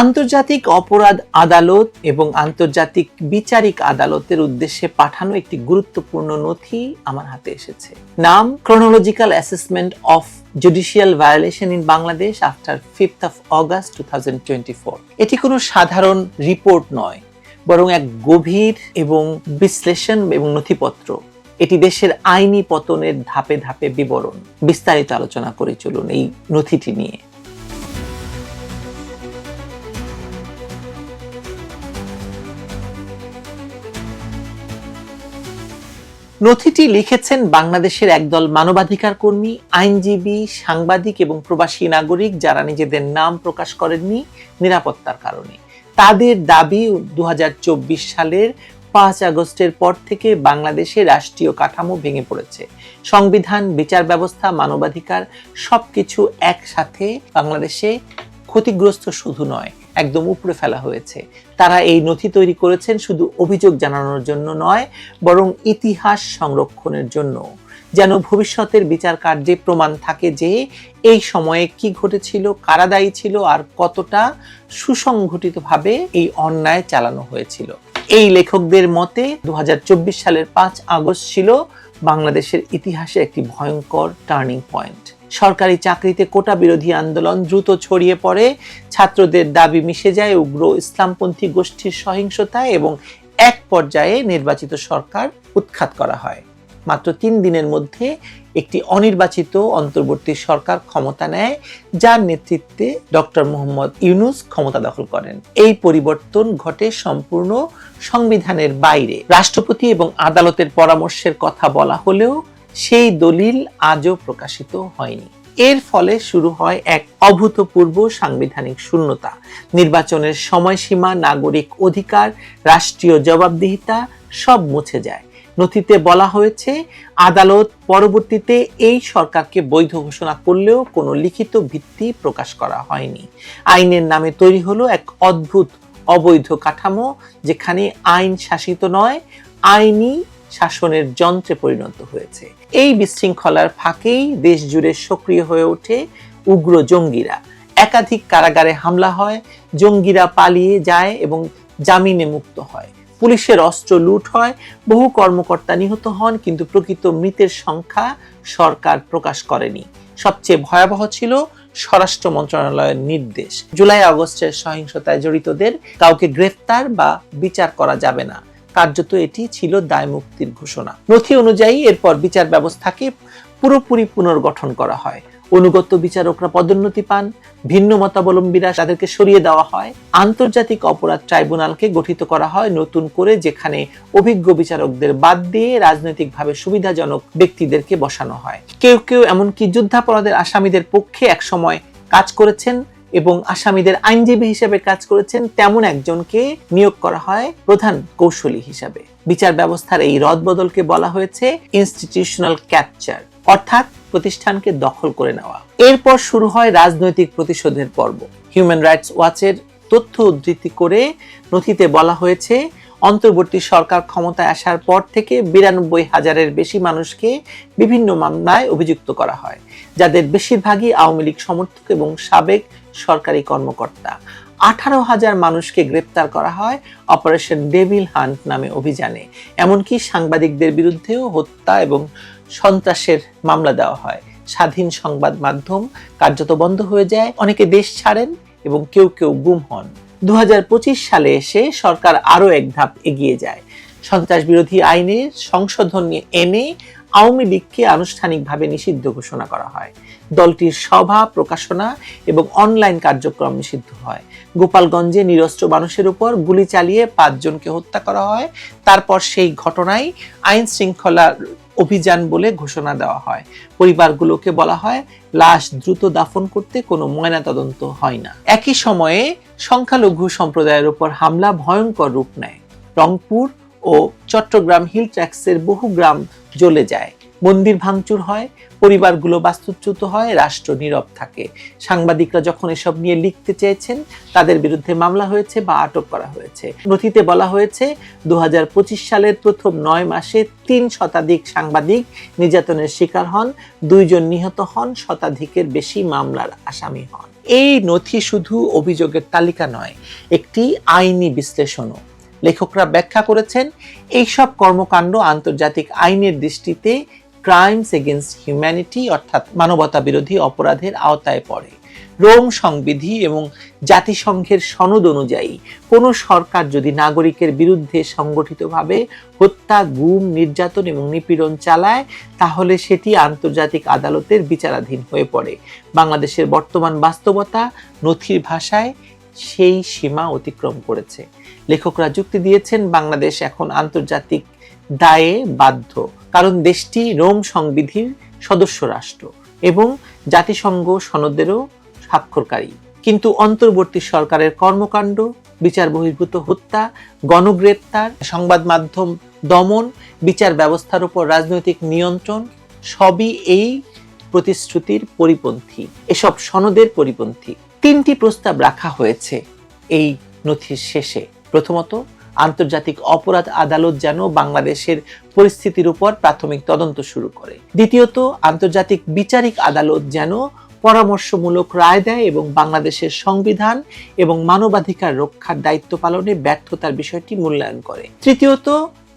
আন্তর্জাতিক অপরাধ আদালত এবং আন্তর্জাতিক বিচারিক আদালতের উদ্দেশ্যে পাঠানো একটি গুরুত্বপূর্ণ নথি আমার হাতে এসেছে। নাম chronological assessment of judicial violation in Bangladesh after fifth of August to এটি কোনো সাধারণ রিপোর্ট নয়, বরং এক গভীর এবং বিশ্লেষণ এবং নথিপত্র। এটি দেশের আইনি পতনের ধাপে ধাপে বিবরণ। বিস্তারিত আলোচনা করে চলুন এই নথিটি নিয়ে। নথিটি লিখেছেন বাংলাদেশের একদল মানবাধিকার কর্মী আইনজীবী, সাংবাদিক এবং প্রবাসী নাগরিক যারা নিজেদের নাম প্রকাশ করেননি নিরাপত্তার কারণে। তাদের দাবি দু হাজার চব্বিশ সালের পাঁচ আগস্টের পর থেকে বাংলাদেশে রাষ্ট্রীয় কাঠামো ভেঙে পড়েছে। সংবিধান, বিচার ব্যবস্থা, মানবাধিকার সবকিছু একসাথে বাংলাদেশে ক্ষতিগ্রস্ত শুধু নয় একদম উপরে ফেলা হয়েছে। তারা এই নথি তৈরি করেছেন শুধু অভিযোগ জানানোর জন্য নয়, বরং ইতিহাস সংরক্ষণের জন্য। যেন ভবিষ্যতের বিচার কার্যে প্রমাণ থাকে যে এই সময়ে কি ঘটেছিল, কারা দায়ী ছিল, আর কতটা সুসংগঠিতভাবে এই অন্যায় চালানো হয়েছিল। এই লেখকদের মতে দু হাজার চব্বিশ সালের পাঁচ আগস্ট ছিল বাংলাদেশের ইতিহাসে একটি ভয়ঙ্কর টার্নিং পয়েন্ট সরকারি চাকরিতে কোটা বিরোধী আন্দোলন দ্রুত ছড়িয়ে পড়ে। ছাত্রদের দাবি মিশে যায় উগ্র ইসলামপন্থী গোষ্ঠীর সহিংসতায় এবং এক পর্যায়ে নির্বাচিত সরকার উৎখাত করা হয়। মাত্র তিন দিনের মধ্যে একটি অনির্বাচিত অন্তর্বর্তী সরকার ক্ষমতা নেয়, যার নেতৃত্বে ডক্টর মোহাম্মদ ইউনুস ক্ষমতা দখল করেন। এই পরিবর্তন ঘটে সম্পূর্ণ সংবিধানের বাইরে। রাষ্ট্রপতি এবং আদালতের পরামর্শের কথা বলা হলেও সেই দলিল আজও প্রকাশিত হয়নি। এর ফলে শুরু হয় এক অভূতপূর্ব সাংবিধানিক শূন্যতা। নির্বাচনের সময়সীমা, নাগরিক অধিকার, রাষ্ট্রীয় জবাবদিহিতা সব মুছে যায়। নথিতে বলা হয়েছে, আদালত পরবর্তীতে এই সরকারকে বৈধ ঘোষণা করলেও কোনো লিখিত ভিত্তি প্রকাশ করা হয়নি। আইনের নামে তৈরি হলো এক অদ্ভুত অবৈধ কাঠামো, যেখানে আইন শাসিত নয়, আইনি শাসনের যন্ত্রে পরিণত হয়েছে। এই বিশৃঙ্খলার ফাঁকেই দেশ জুড়ে সক্রিয় হয়ে ওঠে উগ্র জঙ্গিরা। একাধিক কারাগারে হামলা হয়, জঙ্গিরা পালিয়ে যায় এবং জামিনে মুক্ত হয়। পুলিশের অস্ত্র লুট হয়, বহু কর্মকর্তা নিহত হন, কিন্তু প্রকৃত মৃতের সংখ্যা সরকার প্রকাশ করেনি। সবচেয়ে ভয়াবহ ছিল স্বরাষ্ট্র মন্ত্রণালয়ের নির্দেশ। জুলাই আগস্টের সহিংসতায় জড়িতদের কাউকে গ্রেফতার বা বিচার করা যাবে না। কার্যত এটি ছিল দায় মুক্তির ঘোষণা। নথি অনুযায়ী এরপর বিচার ব্যবস্থাকে পুরোপুরি পুনর্গঠন করা হয়। অনুগত বিচারকরা পদোন্নতি পান, ভিন্ন মতাবলম্বীরা তাদেরকে সরিয়ে দেওয়া হয়। আন্তর্জাতিক অপরাধ ট্রাইব্যুনালকে গঠিত করা হয় নতুন করে, যেখানে অভিজ্ঞ বিচারকদের বাদ দিয়ে রাজনৈতিকভাবে সুবিধাজনক ব্যক্তিদেরকে বসানো হয়। কেউ কেউ এমনকি যুদ্ধাপরাধের আসামিদের পক্ষে একসময় কাজ করেছেন এবং আসামিদের আইনজীবী হিসেবে কাজ করেছেন তেমন একজনকে নিয়োগ করা হয় প্রধান কৌশলী হিসাবে। বিচার ব্যবস্থার এই রদবদলকে বলা হয়েছে ইনস্টিটিউশনাল ক্যাপচার অর্থাৎ প্রতিষ্ঠানকে দখল করে নেওয়া। এরপর শুরু হয় রাজনৈতিক প্রতিশোধের পর্ব। হিউম্যান রাইটস ওয়াচের তথ্য উদ্ধৃতি করে নথিতে বলা হয়েছে অন্তর্বর্তী সরকার ক্ষমতায় আসার পর থেকে বিরানব্বই হাজারের বেশি মানুষকে বিভিন্ন মামলায় অভিযুক্ত করা হয়, যাদের বেশিরভাগই আওয়ামী লীগ সমর্থক এবং সাবেক সরকারি কর্মকর্তা। আঠারো হাজার মানুষকে গ্রেপ্তার করা হয় অপারেশন ডেভিল হান্ট নামে অভিযানে। এমনকি সাংবাদিকদের বিরুদ্ধেও হত্যা এবং সন্ত্রাসের মামলা দেওয়া হয়। স্বাধীন সংবাদ মাধ্যম কার্যত বন্ধ হয়ে যায়, অনেকে দেশ ছাড়েন এবং কেউ কেউ গুম হন। দু হাজার পঁচিশ সালে এসে সরকার আরও এক ধাপ এগিয়ে যায়। সন্ত্রাস বিরোধী আইনে সংশোধন এনে আওয়ামী লীগকে আনুষ্ঠানিকভাবে নিষিদ্ধ ঘোষণা করা হয়। দলটির সভা, প্রকাশনা এবং অনলাইন কার্যক্রম নিষিদ্ধ হয়। গোপালগঞ্জে নিরস্ত্র মানুষের উপর গুলি চালিয়ে পাঁচজনকে হত্যা করা হয়। তারপর সেই ঘটনায় আইন শৃঙ্খলা অভিযান বলে ঘোষণা দেওয়া হয়। পরিবারগুলোকে বলা হয়, লাশ দ্রুত দাফন করতে কোনো ময়নাতদন্ত হয় না। একই সময়ে সংখ্যালঘু সম্প্রদায়ের উপর হামলা ভয়ঙ্কর রূপ নেয়। রংপুর ও চট্টগ্রাম হিল ট্র্যাক্সের বহু গ্রাম জ্বলে যায়। মন্দির ভাঙচুর হয়, পরিবারগুলো বাস্তুচ্যুত হয়, রাষ্ট্র নীরব থাকে। সাংবাদিকরা যখন এসব নিয়ে লিখতে চেয়েছেন, তাদের বিরুদ্ধে মামলা হয়েছে বা আটক করা হয়েছে। নথিতে বলা হয়েছে, দুহাজার পঁচিশ সালের প্রথম নয় মাসে তিন শতাধিক সাংবাদিক নির্যাতনের শিকার হন, দুইজন নিহত হন, শতাধিকের বেশি মামলার আসামি হন। এই নথি শুধু অভিযোগের তালিকা নয়, একটি আইনি বিশ্লেষণও। লেখকরা ব্যাখ্যা করেছেন, এইসব কর্মকাণ্ড আন্তর্জাতিক আইনের দৃষ্টিতে ক্রাইমস এগেনস্ট হিউম্যানিটি অর্থাৎ মানবতা বিরোধী অপরাধের আওতায় পড়ে। রোম সংবিধি এবং জাতিসংঘের সনদ অনুযায়ী কোনো সরকার যদি নাগরিকের বিরুদ্ধে সংগঠিতভাবে হত্যা, গুম, নির্যাতন এবং নিপীড়ন চালায়, তাহলে সেটি আন্তর্জাতিক আদালতের বিচারাধীন হয়ে পড়ে। বাংলাদেশের বর্তমান বাস্তবতা নথির ভাষায় সেই সীমা অতিক্রম করেছে। লেখকরা যুক্তি দিয়েছেন, বাংলাদেশ এখন আন্তর্জাতিক দায়ে বাধ্য। কারণ দেশটি রোম সংবিধির সদস্য রাষ্ট্র এবং জাতিসংঘ সনদেরও স্বাক্ষরকারী। কিন্তু অন্তর্বর্তী সরকারের কর্মকাণ্ড, বিচার বহির্ভূত হত্যা, গণগ্রেপ্তার, সংবাদ মাধ্যম দমন, বিচার ব্যবস্থার উপর রাজনৈতিক নিয়ন্ত্রণ, সবই এই প্রতিশ্রুতির পরিপন্থী। এসব সনদের পরিপন্থী। তিনটি প্রস্তাব রাখা হয়েছে এই নথির শেষে। প্রথমত আন্তর্জাতিক অপরাধ আদালত যেন বাংলাদেশের পরিস্থিতির উপর প্রাথমিক তদন্ত শুরু করে। দ্বিতীয়ত, আন্তর্জাতিক বিচারিক আদালত যেন পরামর্শমূলক রায় দেয় এবং বাংলাদেশের সংবিধান এবং মানবাধিকার রক্ষার দায়িত্ব পালনে ব্যর্থতার বিষয়টি মূল্যায়ন করে। তৃতীয়ত,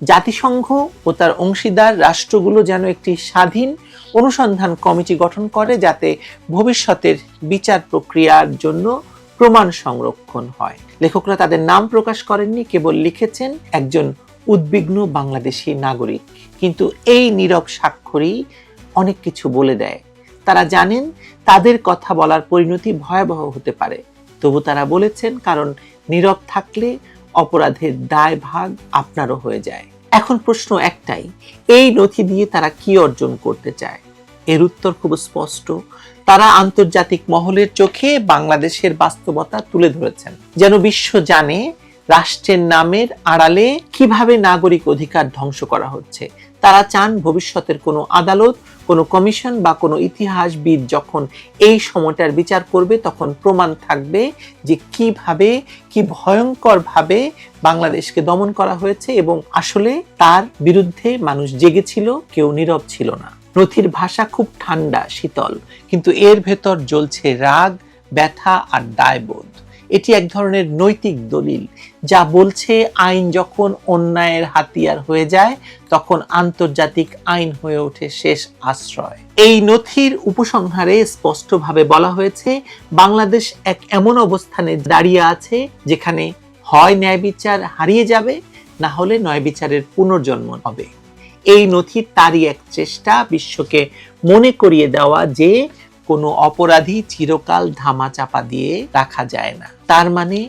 জাতিসংঘ ও তার অংশীদার রাষ্ট্রগুলো যেন একটি স্বাধীন অনুসন্ধান কমিটি গঠন করে যাতে ভবিষ্যতের বিচার প্রক্রিয়ার জন্য প্রমাণ সংরক্ষণ হয়। লেখকরা তাদের নাম প্রকাশ করেননি, কেবল লিখেছেন একজন উদ্বিগ্ন বাংলাদেশি নাগরিক। কিন্তু এই নীরব স্বাক্ষরই অনেক কিছু বলে দেয়। তারা জানেন তাদের কথা বলার পরিণতি ভয়াবহ হতে পারে। তবু তারা বলেছেন, কারণ নীরব থাকলে অপরাধের দায় ভাগ আপনারও হয়ে যায়। এখন প্রশ্ন একটাই, এই নথি দিয়ে তারা কি অর্জন করতে চায়? এর উত্তর খুব স্পষ্ট তারা আন্তর্জাতিক মহলের চোখে বাংলাদেশের বাস্তবতা তুলে ধরেছেন। যেন বিশ্ব জানে রাষ্ট্রের নামের আড়ালে কীভাবে নাগরিক অধিকার ধ্বংস করা হচ্ছে। তারা চান ভবিষ্যতের কোনো আদালত, কোনো কমিশন বা কোনো ইতিহাসবিদ যখন এই সময়টার বিচার করবে তখন প্রমাণ থাকবে যে কীভাবে, কি ভয়ঙ্করভাবে বাংলাদেশকে দমন করা হয়েছে এবং আসলে তার বিরুদ্ধে মানুষ জেগেছিল, কেউ নীরব ছিল না। নথির ভাষা খুব ঠান্ডা, শীতল, কিন্তু এর ভেতর জ্বলছে রাগ, ব্যথা আর দায়বোধ। এটি এক ধরনের নৈতিক দলিল, যা বলছে আইন যখন অন্যায়ের হাতিয়ার হয়ে যায়, তখন আন্তর্জাতিক আইন হয়ে ওঠে শেষ আশ্রয়। এই নথির উপসংহারে স্পষ্টভাবে বলা হয়েছে, বাংলাদেশ এক এমন অবস্থানে দাঁড়িয়ে আছে, যেখানে হয় ন্যায় বিচার হারিয়ে যাবে, না হলে ন্যায় বিচারের পুনর্জন্ম হবে। এই নথি তারই এক চেষ্টা বিশ্বকে মনে করিয়ে দেওয়া যে কোনো অপরাধী চিরকাল ধামা চাপা দিয়ে রাখা যায় না। তার মানে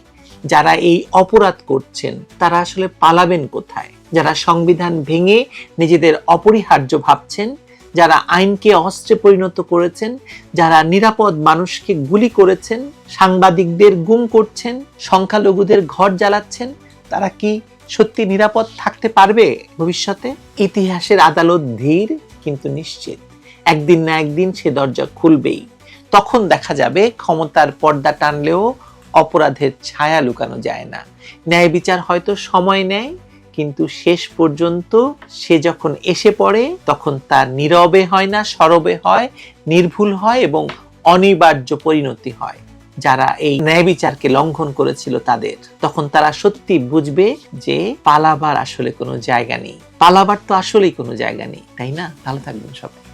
যারা এই অপরাধ করছেন, তারা আসলে পালাবেন কোথায়? যারা সংবিধান ভেঙে নিজেদের অপরিহার্য ভাবছেন, যারা আইনকে অস্ত্রে পরিণত করেছেন, যারা নিরাপদ মানুষকে গুলি করেছেন, সাংবাদিকদের গুম করছেন, সংখ্যালঘুদের ঘর জ্বালাচ্ছেন, তারা কি সত্যি নিরাপদ থাকতে পারবে ভবিষ্যতে? ইতিহাসের আদালত ধীর কিন্তু নিশ্চিত। একদিন না একদিন সে দরজা খুলবেই। তখন দেখা যাবে ক্ষমতার পর্দা টানলেও অপরাধের ছায়া লুকানো যায় না। ন্যায় বিচার হয়তো সময় নেয়, কিন্তু শেষ পর্যন্ত সে যখন এসে পড়ে, তখন তার নীরবে হয় না, সরবে হয়, নির্ভুল হয় এবং অনিবার্য পরিণতি হয়। যারা এই ন্যায় বিচারকে লঙ্ঘন করেছিল তাদের, তখন তারা সত্যি বুঝবে যে পালাবার আসলে কোনো জায়গা নেই। পালাবার তো আসলেই কোনো জায়গা নেই, তাই না? ভালো থাকবেন সবাই।